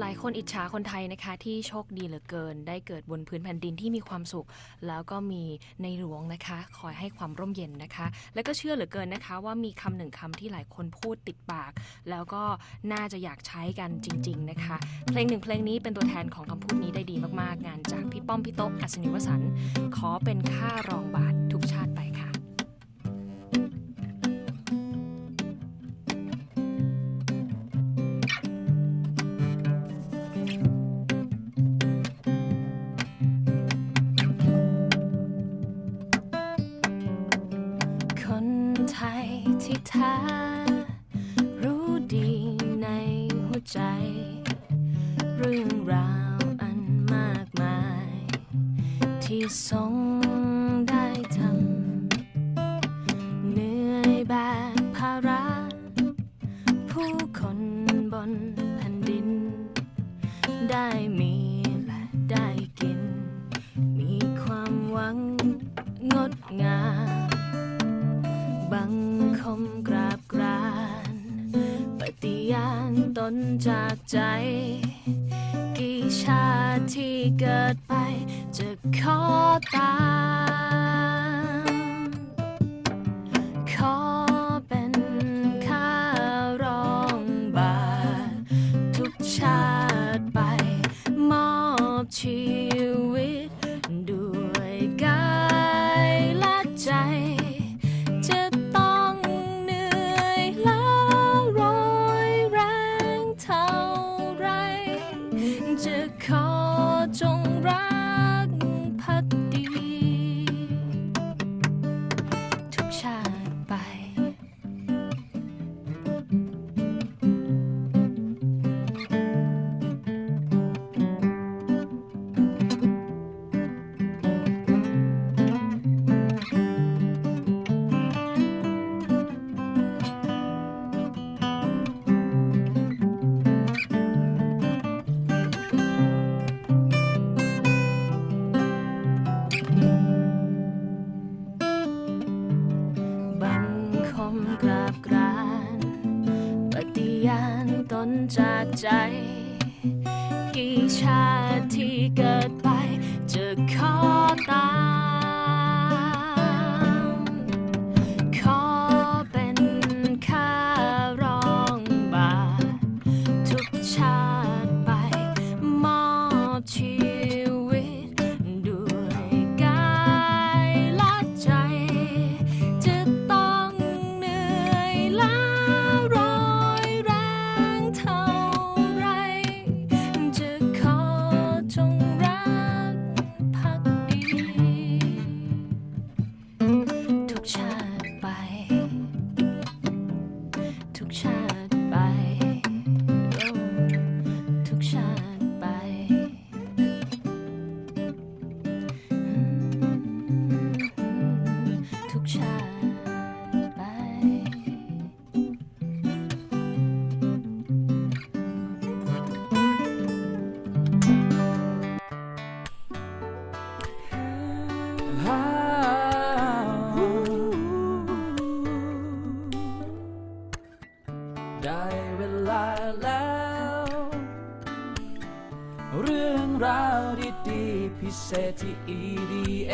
หลายคนอิจฉาคนไทยนะคะ ที่โชคดีเหลือเกิน ได้เกิดบนพื้นแผ่นดินที่มีความสุข แล้วก็มีในหลวงนะคะ คอยให้ความร่มเย็นนะคะ แล้วก็เชื่อเหลือเกินนะคะ ว่ามีคำหนึ่งคำที่หลายคนพูดติดปาก แล้วก็น่าจะอยากใช้กันจริง ๆนะคะ เพลงหนึ่งเพลงนี้เป็นตัวแทนของคำพูดนี้ได้ดีมากๆ งานจากพี่ป้อมพี่โต๊ะอัศนิวสันขอเป็นค่ารองบาท ไทยที่แท้รู้ดีในหัวใจ เรื่องราวอันมากมาย ที่ทรงได้ทำเหนื่อยแบกภาระ ผู้คนบนแผ่นดิน ได้มี นจากใจ กี่ชาติที่เกิดไป จะขอตามขอเป็นข้ารองบาท ทุกชาติไป มอบชี จะข ณตนจากใจ กี่ชาติที่เกิดไป ไป เวลาแล้ว เรื่องราวดีๆพิเศษที่ EDA